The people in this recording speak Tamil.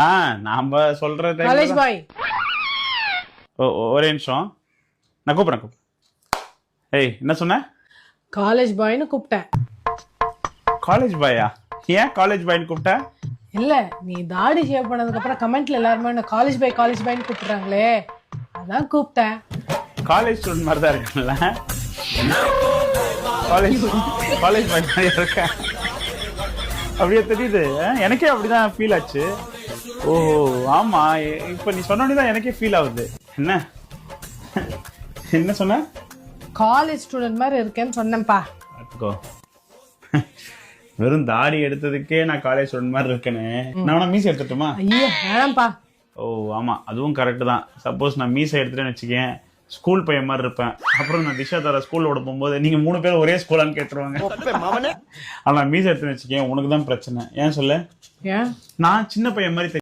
ஆ நாம சொல்ற time காலேஜ் தான். பாய். ஒரே நிமிஷம். நான் கூப்பிட்றேன் கூப்பிட்றேன் ஏய் என்ன சொன்ன? காலேஜ் பாய்னு கூப்பிட்டேன். காலேஜ் பாயா? ஏன் காலேஜ் பாய்னு கூப்பிட்ட? இல்ல நீ தாடி ஷேவ் பண்ணதுக்கு அப்புறம் கமெண்ட்ல எல்லாருமே என்ன காலேஜ் பாய் காலேஜ் பாய்னு கூப்பிடுறாங்களே. அதான் கூப்பிட்டேன். காலேஜ் ஸ்டூடெண்ட் மாதிரி தான் இருக்குல்ல காலேஜ் காலேஜ் பாய் மாதிரி இருக்கேன். அப்படியே தெரியுது? எனக்கே அப்படிதான் ஃபீல் ஆச்சு. ஓ ஆமா. இப்ப நீ சொன்னோடனே தான் எனக்கே ஃபீல் ஆகுது என்ன? என்ன சொன்ன? காலேஜ் ஸ்டூடெண்ட் மாதிரி இருக்கேன்னு சொன்னேன்ப்பா. வெறும் தாடி எடுத்ததுக்கே நான் காலேஜ் ஸ்டூடெண்ட் மாதிரி இருக்கேன்னு நான் வேணா மீசி எடுத்துட்டுமா? ஐயோ வேணாம்ப்பா. ஓ ஆமா. அதுவும் கரெக்ட் தான். சப்போஸ் நான் மீசை எடுத்துட்டேன்னு வச்சுக்கேன் ஸ்கூல் பையன் மாதிரி இருப்பேன். அப்புறம் நான் திஷா தர ஸ்கூல்ல விட போகும்போது நீங்க மூணு பேர் ஒரே ஸ்கூலான்னு கேட்டுருவாங்க. ஆனா மீசை எடுத்துன்னு வச்சுக்கேன் உனக்கு தான் பிரச்சனை. ஏன் சொல்ல? நான் சின்ன பையன் மாதிரி